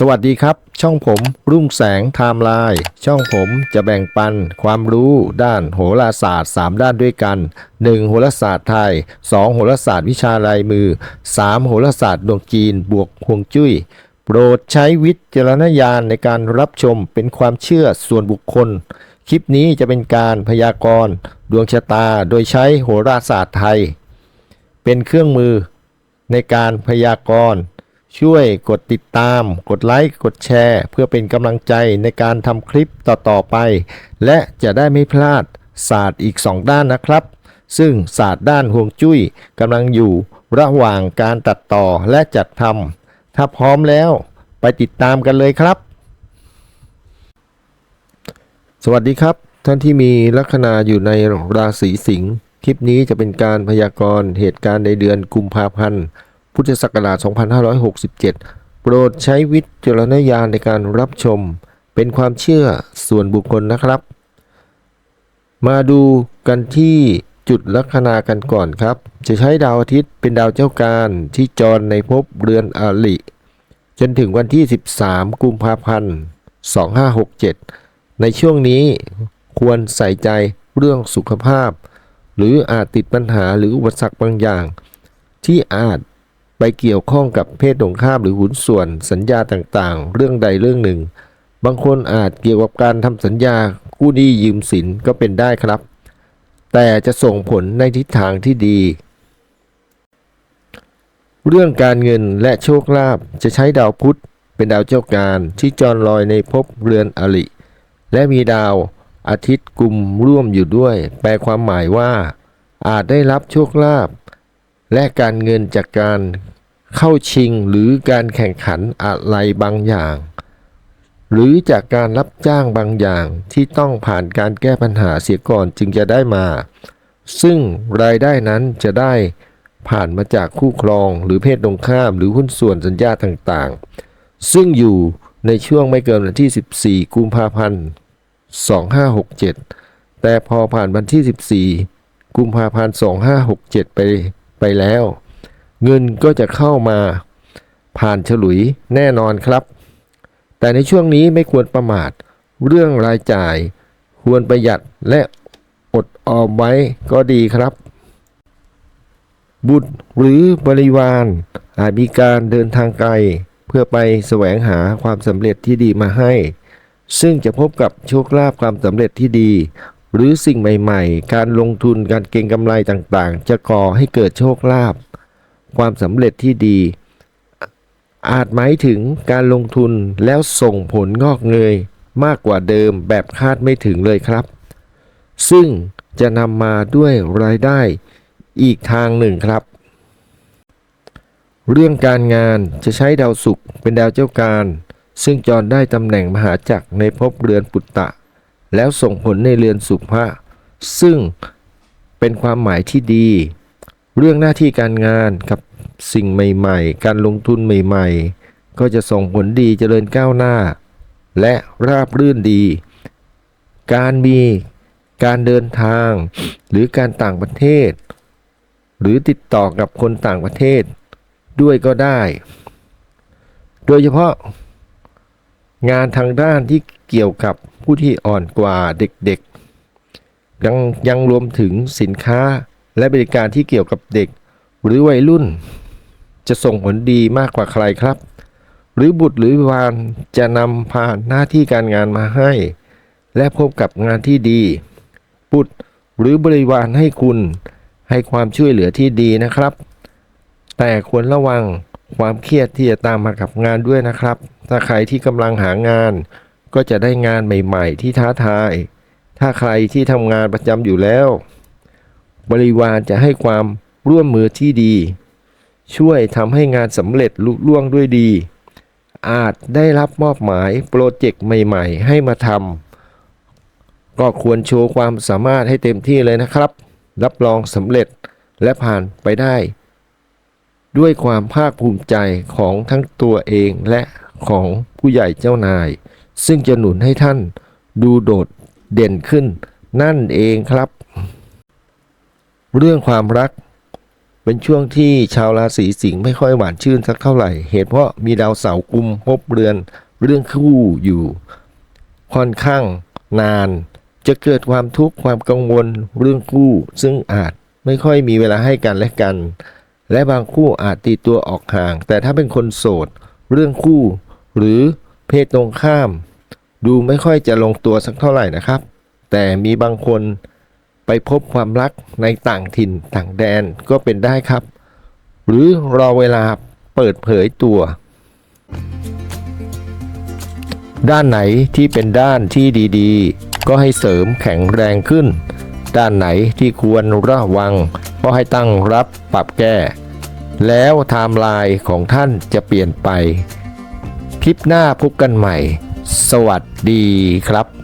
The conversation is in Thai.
สวัสดีครับ ช่องผมรุ่งแสงไทม์ไลน์ช่องผมจะแบ่งปันความรู้ด้านโหราศาสตร์ 3 ด้านด้วยกัน 1. โหราศาสตร์ไทย 2. โหราศาสตร์วิชาลายมือ 3. โหราศาสตร์ดวงจีนบวกฮวงจุ้ย โปรดใช้วิจารณญาณในการรับชมเป็นความเชื่อส่วนบุคคล คลิปนี้จะเป็นการพยากรณ์ดวงชะตาโดยใช้โหราศาสตร์ไทย เป็นเครื่องมือในการพยากรณ์ ช่วยกดติดตาม กดไลค์ กดแชร์ เพื่อเป็นกำลังใจในการทำคลิปต่อ ๆ ไป และจะได้ไม่พลาดศาสตร์อีก 2 ด้านนะครับ ซึ่งศาสตร์ด้านห่วงจุ้ยกำลังอยู่ระหว่างการตัดต่อและจัดทำถ้าพร้อมแล้วไปติดตามกันเลยครับ สวัสดีครับ ท่านที่มีลัคนาอยู่ในราศีสิงห์คลิปนี้จะเป็นการพยากรณ์เหตุการณ์ในเดือนกุมภาพันธ์ พุทธศักราช 2567 โปรดใช้วิจารณญาณในการรับชม เป็นความเชื่อส่วนบุคคลนะครับ มาดูกันที่จุดลัคนากันก่อนครับ จะใช้ดาวอาทิตย์เป็นดาวเจ้าการที่จรในภพเรือนอริจนถึงวันที่ 13 กุมภาพันธ์ 2567 ในช่วงนี้ควรใส่ใจเรื่องสุขภาพ หรืออาจติดปัญหาหรืออุปสรรคบางอย่าง ที่อาจ ไปเกี่ยวข้องกับเพศตรงข้ามหรือหุ้นส่วนสัญญาต่างๆ เรื่องใดเรื่องหนึ่ง บางคนอาจเกี่ยวกับการทำสัญญากู้หนี้ยืมสินก็เป็นได้ครับ แต่จะส่งผลในทิศทางที่ดี เรื่องการเงินและโชคลาภจะใช้ดาวพุธเป็นดาวเจ้าการที่จรลอยในภพเรือนอริ และมีดาวอาทิตย์กลุ่มร่วมอยู่ด้วย แปลความหมายว่า อาจได้รับโชคลาภ และการเงินจากการเข้าชิงหรือการแข่งขันอะไรบางอย่าง หรือจากการรับจ้างบางอย่างที่ต้องผ่านการแก้ปัญหาเสียก่อนจึงจะได้มา ซึ่งรายได้นั้นจะได้ผ่านมาจากคู่ครองหรือเพศตรงข้ามหรือหุ้นส่วนสัญญาต่างๆ ซึ่งอยู่ในช่วงไม่เกินวันที่ 14 กุมภาพันธ์ 2567 แต่พอผ่านวันที่ 14 กุมภาพันธ์ 2567 ไป ไปแล้ว เงินก็จะเข้ามาผ่านฉลุยแน่นอนครับ แต่ในช่วงนี้ไม่ควรประมาทเรื่องรายจ่าย ควรประหยัดและอดออมไว้ก็ดีครับ บุตรหรือบริวารอาจมีการเดินทางไกล เพื่อไปแสวงหาความสำเร็จที่ดีมาให้ ซึ่งจะพบกับโชคลาภความสำเร็จที่ดี หรือสิ่งใหม่ๆ การลงทุนการเก็งกำไรต่างๆ จะก่อให้เกิดโชคลาภความสำเร็จที่ดี อาจหมายถึงการลงทุนแล้วส่งผลงอกเงยมากกว่าเดิมแบบคาดไม่ถึงเลยครับ ซึ่งจะนำมาด้วยรายได้อีกทางหนึ่งครับ เรื่องการงานจะใช้ดาวศุกร์เป็นดาวเจ้าการ ซึ่งจรได้ตำแหน่งมหาจักรในภพเรือนปุตตะ แล้วส่งผลในเรือนสุภะซึ่งเป็นความหมายที่ดี เรื่องหน้าที่การงานกับสิ่งใหม่ๆ การลงทุนใหม่ๆ ก็จะส่งผลดีเจริญก้าวหน้า และราบรื่นดี การมีการเดินทาง หรือการต่างประเทศ หรือติดต่อกับคนต่างประเทศด้วยก็ได้ โดยเฉพาะ งานทางด้านที่เกี่ยวกับผู้ที่อ่อนกว่าเด็กๆ ยังยังรวมถึงสินค้าและบริการที่เกี่ยวกับเด็ก หรือวัยรุ่น จะส่งผลดีมากกว่าใครครับ หรือบุตรหรือวานจะนำพาหน้าที่การงานมาให้ และพบกับงานที่ดี บุตรหรือบริวารให้คุณให้ความช่วยเหลือที่ดีนะครับ แต่ควรระวัง ความเครียดที่จะตามมากับงานด้วยนะครับ ถ้าใครที่กำลังหางาน ก็จะได้งานใหม่ๆ ที่ท้าทาย ถ้าใครที่ทำงานประจำอยู่แล้ว บริวารจะให้ความร่วมมือที่ดี ช่วยทำให้งานสำเร็จลุล่วงด้วยดี อาจได้รับมอบหมายโปรเจกต์ใหม่ๆ ให้มาทำก็ควรโชว์ความสามารถให้เต็มที่เลยนะครับ รับรองสำเร็จและผ่านไปได้ ด้วยความภาคภูมิใจของทั้งตัวเองและของผู้ใหญ่เจ้านาย ซึ่งจะหนุนให้ท่านดูโดดเด่นขึ้น นั่นเองครับ เรื่องความรัก เป็นช่วงที่ชาวราศีสิงห์ไม่ค่อยหวานชื่นสักเท่าไหร่ เหตุเพราะมีดาวเสาร์กุมภพเรือนเรื่องคู่อยู่ ค่อนข้างนาน จะเกิดความทุกข์ความกังวลเรื่องคู่ ซึ่งอาจไม่ค่อยมีเวลาให้กันและกัน และบางคู่อาจตีตัวออกห่าง แต่ถ้าเป็นคนโสด เรื่องคู่ หรือเพศตรงข้าม ดูไม่ค่อยจะลงตัวสักเท่าไหร่นะครับ แต่มีบางคนไปพบความรักในต่างถิ่นต่างแดนก็เป็นได้ครับ หรือรอเวลาเปิดเผยตัว ด้านไหนที่เป็นด้านที่ดีๆ ก็ให้เสริมแข็งแรงขึ้น ด้านไหนที่ควรระวัง ก็ให้ตั้งรับปรับแก้ แล้วไทม์ไลน์ของท่านจะเปลี่ยนไป คลิปหน้าพบกันใหม่ สวัสดีครับ